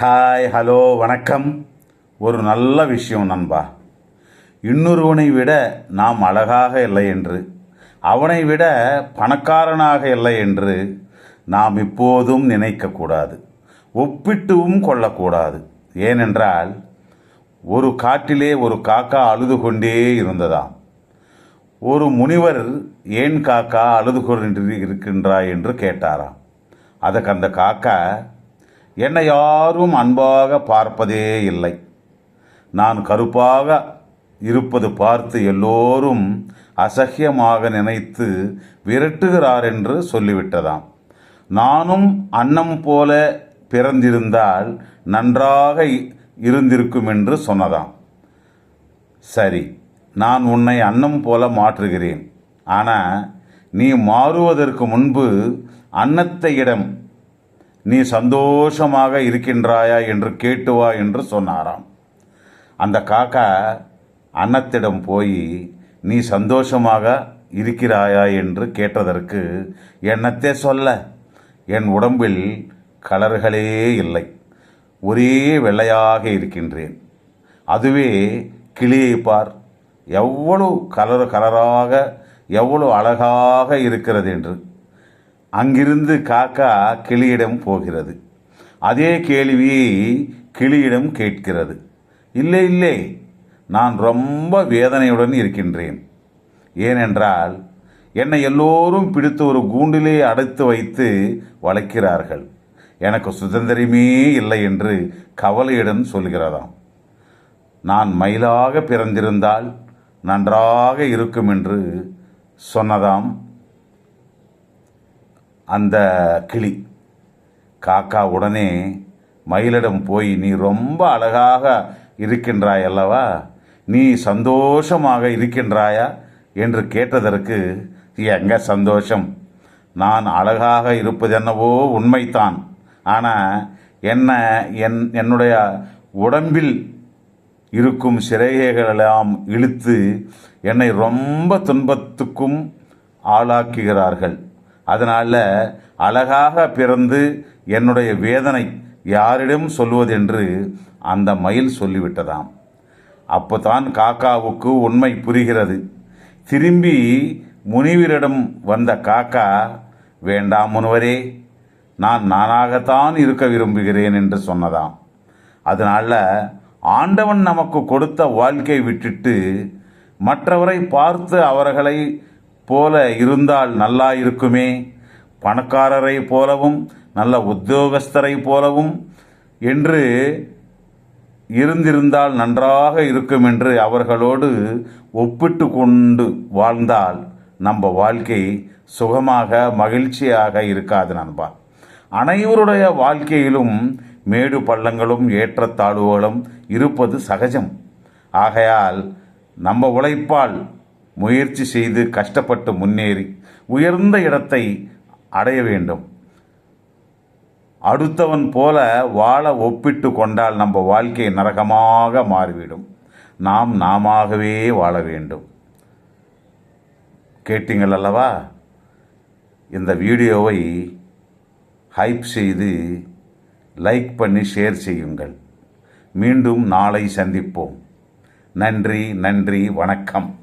Hi hello வணக்கம். ஒரு நல்ல விஷயம் நண்பா. இன்னொருவனை விட நாம் அழகாக இல்லை என்று அவனை விட பணக்காரனாக இல்லை என்று நாம் இப்போதும் நினைக்கக்கூடாது. ஒப்பிட்டும் கொள்ளக்கூடாது. ஏனென்றால் ஒரு காட்டிலே ஒரு காக்கா அழுது கொண்டே இருந்ததாம். ஒரு முனிவர் ஏன் காக்கா அழுது கொண்டு இருக்கின்றாய் என்று கேட்டாராம். அதற்கு அந்த காக்கா என்னை யாரும் அன்பாக பார்ப்பதே இல்லை. நான் கருப்பாக இருப்பது பார்த்து எல்லோரும் அசகியமாக நினைத்து விரட்டுகிறார் என்று சொல்லிவிட்டதாம். நானும் அன்னம் போல பிறந்திருந்தால் நன்றாக இருந்திருக்கும் என்று சொன்னதாம். சரி நான் உன்னை அன்னம் போல மாற்றுகிறேன். ஆனால் நீ மாறுவதற்கு முன்பு அன்னத்தை இடம் நீ சந்தோஷமாக இருக்கின்றாயா என்று கேட்டு வா என்று சொன்னாராம். அந்த காக்கா அன்னத்திடம் போய் நீ சந்தோஷமாக இருக்கிறாயா என்று கேட்டதற்கு என்னத்தே சொல்ல என் உடம்பில் கலர்களே இல்லை. ஒரே வெள்ளையாக இருக்கின்றேன். அதுவே கிளியை பார். எவ்வளவு கலர் கலராக எவ்வளவு அழகாக இருக்கிறது என்று அங்கிருந்து காக்கா கிளியிடம் போகிறது. அதே கேள்வியை கிளியிடம் கேட்கிறது. இல்லை இல்லை நான் ரொம்ப வேதனையுடன் இருக்கின்றேன். ஏனென்றால் என்னை எல்லோரும் பிடித்து ஒரு கூண்டிலே அடைத்து வைத்து வளர்க்கிறார்கள் எனக்கு சுதந்திரமே இல்லை என்று கவலையுடன் சொல்கிறதாம். நான் மயிலாக பிறந்திருந்தால் நன்றாக இருக்கும் என்று சொன்னதாம் அந்த கிளி. காக்கா உடனே மயிலிடம் போய் நீ ரொம்ப அழகாக இருக்கின்றாய் அல்லவா நீ சந்தோஷமாக இருக்கின்றாயா? என்று கேட்டதற்கு எங்க சந்தோஷம்? நான் அழகாக இருப்பது என்னவோ உண்மைத்தான் ஆனால் என்ன என் என்னுடைய உடம்பில் இருக்கும் சிறைகளெல்லாம் இழுத்து என்னை ரொம்ப துன்பத்துக்கும் ஆளாக்குகிறார்கள். அதனால் அழகாக பிறந்து என்னுடைய வேதனை யாரிடம் சொல்வதென்று அந்த மயில் சொல்லிவிட்டதாம். அப்போதான் காக்காவுக்கு உண்மை புரிகிறது. திரும்பி முனிவரிடம் வந்த காக்கா வேண்டாம் முனிவரே நான் நானாகத்தான் இருக்க விரும்புகிறேன் என்று சொன்னதாம். அதனால ஆண்டவன் நமக்கு கொடுத்த வாழ்க்கை விட்டுட்டு மற்றவரை பார்த்து அவர்களை போல இருந்தால் நல்லா இருக்குமே. பணக்காரரை போலவும் நல்ல உத்தியோகஸ்தரை போலவும் என்று இருந்திருந்தால் நன்றாக இருக்கும் என்று அவர்களோடு ஒப்பிட்டு கொண்டு வாழ்ந்தால் நம்ம வாழ்க்கை சுகமாக மகிழ்ச்சியாக இருக்காது நண்பா. அனைவருடைய வாழ்க்கையிலும் மேடு பள்ளங்களும் ஏற்றத்தாழ்வுகளும் இருப்பது சகஜம். ஆகையால் நம்ம உழைப்பால் முயற்சி செய்து கஷ்டப்பட்டு முன்னேறி உயர்ந்த இடத்தை அடைய வேண்டும். அடுத்தவன் போல வாழ ஒப்பிட்டு கொண்டால் நம்ம வாழ்க்கை நரகமாக மாறிவிடும். நாம் நாமாகவே வாழ வேண்டும். கேட்டீங்கள் அல்லவா? இந்த வீடியோவை ஹைப் செய்து லைக் பண்ணி ஷேர் செய்யுங்கள். மீண்டும் நாளை சந்திப்போம். நன்றி நன்றி வணக்கம்.